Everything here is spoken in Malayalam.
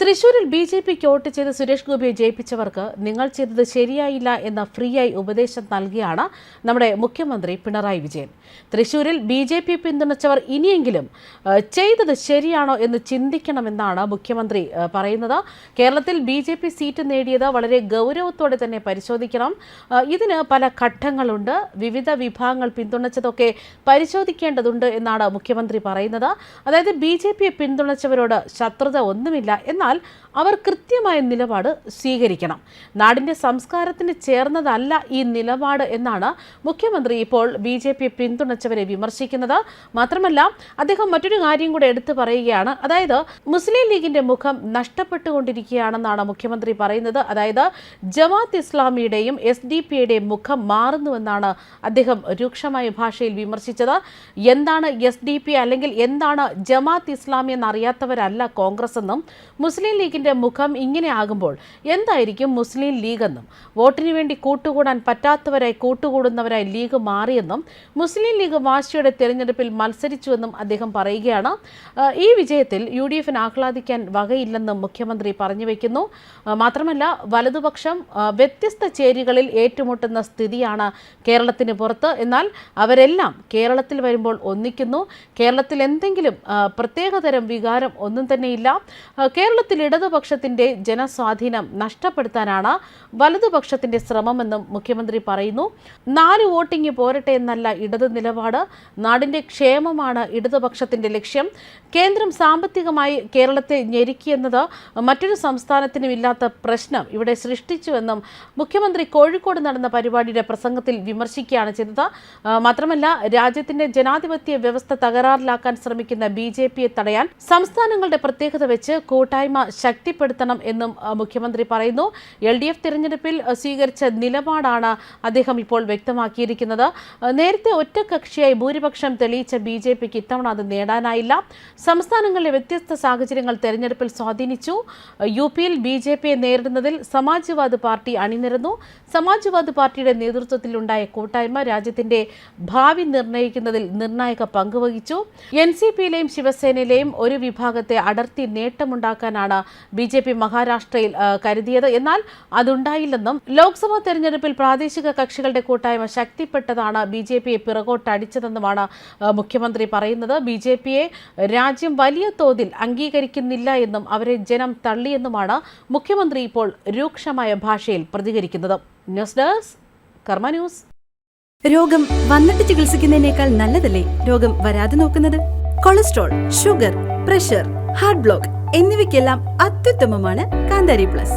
തൃശൂരിൽ ബി ജെ പിക്ക് വോട്ട് ചെയ്ത് സുരേഷ് ഗോപിയെ ജയിപ്പിച്ചവർക്ക് നിങ്ങൾ ചെയ്തത് ശരിയായില്ല എന്ന ഫ്രീ ആയി ഉപദേശം നൽകിയാണ് നമ്മുടെ മുഖ്യമന്ത്രി പിണറായി വിജയൻ. തൃശൂരിൽ ബി ജെ പി പിന്തുണച്ചവർ ഇനിയെങ്കിലും ചെയ്തത് ശരിയാണോ എന്ന് ചിന്തിക്കണമെന്നാണ് മുഖ്യമന്ത്രി പറയുന്നത്. കേരളത്തിൽ ബി ജെ പി സീറ്റ് നേടിയത് വളരെ ഗൗരവത്തോടെ തന്നെ പരിശോധിക്കണം. ഇതിന് പല ഘട്ടങ്ങളുണ്ട്. വിവിധ വിഭാഗങ്ങൾ പിന്തുണച്ചതൊക്കെ പരിശോധിക്കേണ്ടതുണ്ട് എന്നാണ് മുഖ്യമന്ത്രി പറയുന്നത്. അതായത് ബി ജെ പിയെ പിന്തുണച്ചവരോട് ശത്രുത ഒന്നുമില്ല എന്നാൽ അവർ കൃത്യമായ നിലപാട് സ്വീകരിക്കണം. നാടിന്റെ സംസ്കാരത്തിന് ചേർന്നതല്ല ഈ നിലപാട് എന്നാണ് മുഖ്യമന്ത്രി ഇപ്പോൾ ബി ജെ പി പിന്തുണച്ചവരെ വിമർശിക്കുന്നത്. മാത്രമല്ല അദ്ദേഹം മറ്റൊരു കാര്യം കൂടെ എടുത്തു പറയുകയാണ്. അതായത് മുസ്ലിം ലീഗിന്റെ മുഖം നഷ്ടപ്പെട്ടുകൊണ്ടിരിക്കുകയാണെന്നാണ് മുഖ്യമന്ത്രി പറയുന്നത്. അതായത് ജമാത്ത് ഇസ്ലാമിയുടെയും എസ് ഡി പിയുടെയും മുഖം മാറുന്നുവെന്നാണ് അദ്ദേഹം രൂക്ഷമായ ഭാഷയിൽ വിമർശിച്ചത്. എന്താണ് എസ് ഡി പി അല്ലെങ്കിൽ എന്താണ് ജമാത്ത് ഇസ്ലാമി എന്നറിയാത്തവരല്ല കോൺഗ്രസ് എന്നും മുസ്ലിം ലീഗിന്റെ മുഖം ഇങ്ങനെ ആകുമ്പോൾ എന്തായിരിക്കും മുസ്ലിം ലീഗ് എന്നും വോട്ടിന് വേണ്ടി കൂട്ടുകൂടാൻ പറ്റാത്തവരായി കൂട്ടുകൂടുന്നവരായി ലീഗ് മാറിയെന്നും മുസ്ലിം ലീഗ് വാശിയുടെ തെരഞ്ഞെടുപ്പിൽ മത്സരിച്ചുവെന്നും അദ്ദേഹം പറയുകയാണ്. ഈ വിജയത്തിൽ യു ഡി എഫിന് ആഹ്ലാദിക്കാൻ വകയില്ലെന്നും മുഖ്യമന്ത്രി പറഞ്ഞു വയ്ക്കുന്നു മാത്രമല്ല വലതുപക്ഷം വ്യത്യസ്ത ചേരികളിൽ ഏറ്റുമുട്ടുന്ന സ്ഥിതിയാണ് കേരളത്തിന് പുറത്ത്. എന്നാൽ അവരെല്ലാം കേരളത്തിൽ വരുമ്പോൾ ഒന്നിക്കുന്നു. കേരളത്തിൽ എന്തെങ്കിലും പ്രത്യേകതരം വികാരം ഒന്നും തന്നെയില്ല. ആ, കേരളത്തിൽ ഇടതുപക്ഷത്തിന്റെ ജനസ്വാധീനം നഷ്ടപ്പെടുത്താനാണ് വലതുപക്ഷത്തിന്റെ ശ്രമമെന്നും മുഖ്യമന്ത്രി പറയുന്നു. നാല് വോട്ടിംഗ് പോരട്ടെ എന്നല്ല ഇടത് നിലപാട്. നാടിന്റെ ക്ഷേമമാണ് ഇടതുപക്ഷത്തിന്റെ ലക്ഷ്യം. കേന്ദ്രം സാമ്പത്തികമായി കേരളത്തെ ഞെരുക്കിയെന്നത് മറ്റൊരു സംസ്ഥാനത്തിനും ഇല്ലാത്ത പ്രശ്നം ഇവിടെ സൃഷ്ടിച്ചുവെന്നും മുഖ്യമന്ത്രി കോഴിക്കോട് നടന്ന പരിപാടിയുടെ പ്രസംഗത്തിൽ വിമർശിക്കുകയാണ് ചെയ്തത്. മാത്രമല്ല രാജ്യത്തിന്റെ ജനാധിപത്യ വ്യവസ്ഥ തകരാറിലാക്കാൻ ശ്രമിക്കുന്ന ബി തടയാൻ സംസ്ഥാനങ്ങളുടെ പ്രത്യേകത വെച്ച് കൂട്ടായ്മ ശക്തിപ്പെടുത്തണം എന്നും മുഖ്യമന്ത്രി പറയുന്നു. എൽ ഡി എഫ് തിരഞ്ഞെടുപ്പിൽ സ്വീകരിച്ച നിലപാടാണ് അദ്ദേഹം ഇപ്പോൾ വ്യക്തമാക്കിയിരിക്കുന്നത്. നേരത്തെ നേരത്തെ ഒറ്റകക്ഷിയായി ഭൂരിപക്ഷം തെളിയിച്ച ബി ജെ പിക്ക് ഇത്തവണ അത് നേടാനായില്ല. സംസ്ഥാനങ്ങളിലെ വ്യത്യസ്ത സാഹചര്യങ്ങൾ തെരഞ്ഞെടുപ്പിൽ സ്വാധീനിച്ചു. യു പിയിൽ ബി ജെ പിയെ നേരിടുന്നതിൽ സമാജ്വാദ് പാർട്ടി അണിനിരന്നു. സമാജ്വാദ് പാർട്ടിയുടെ നേതൃത്വത്തിലുണ്ടായ കൂട്ടായ്മ രാജ്യത്തിന്റെ ഭാവി നിർണയിക്കുന്നതിൽ നിർണായക പങ്കുവഹിച്ചു. എൻ സി പിയിലെയും ശിവസേനയിലെയും ഒരു വിഭാഗത്തെ അടർത്തി നേട്ടമുണ്ടാക്കാനാണ് ബി ജെ പി മഹാരാഷ്ട്രയിൽ കരുതിയത്. എന്നാൽ അതുണ്ടായില്ലെന്നും ലോക്സഭാ തെരഞ്ഞെടുപ്പിൽ പ്രാദേശിക കക്ഷികളുടെ കൂട്ടായ്മ ശക്തിപ്പെട്ടതാണ് ബി ജെ പിയെ പിറകോട്ടടിച്ചതെന്നുമാണ് മുഖ്യമന്ത്രി പറയുന്നത്. ബി ജെ പിയെ രാജ്യം വലിയ തോതിൽ അംഗീകരിക്കുന്നില്ല എന്നും അവരെ ജനം തള്ളിയെന്നുമാണ് മുഖ്യമന്ത്രി ഇപ്പോൾ രൂക്ഷമായ ഭാഷയിൽ പ്രതികരിക്കുന്നത്. News desk Karma news. രോഗം വന്നിട്ട് ചികിത്സിക്കുന്നതിനേക്കാൾ നല്ലതല്ലേ രോഗം വരാതെ നോക്കുന്നത്? Cholesterol sugar pressure heart block എന്നിവയ്ക്കെല്ലാം അത്യുത്തമമാണ് കാന്താരി പ്ലസ്.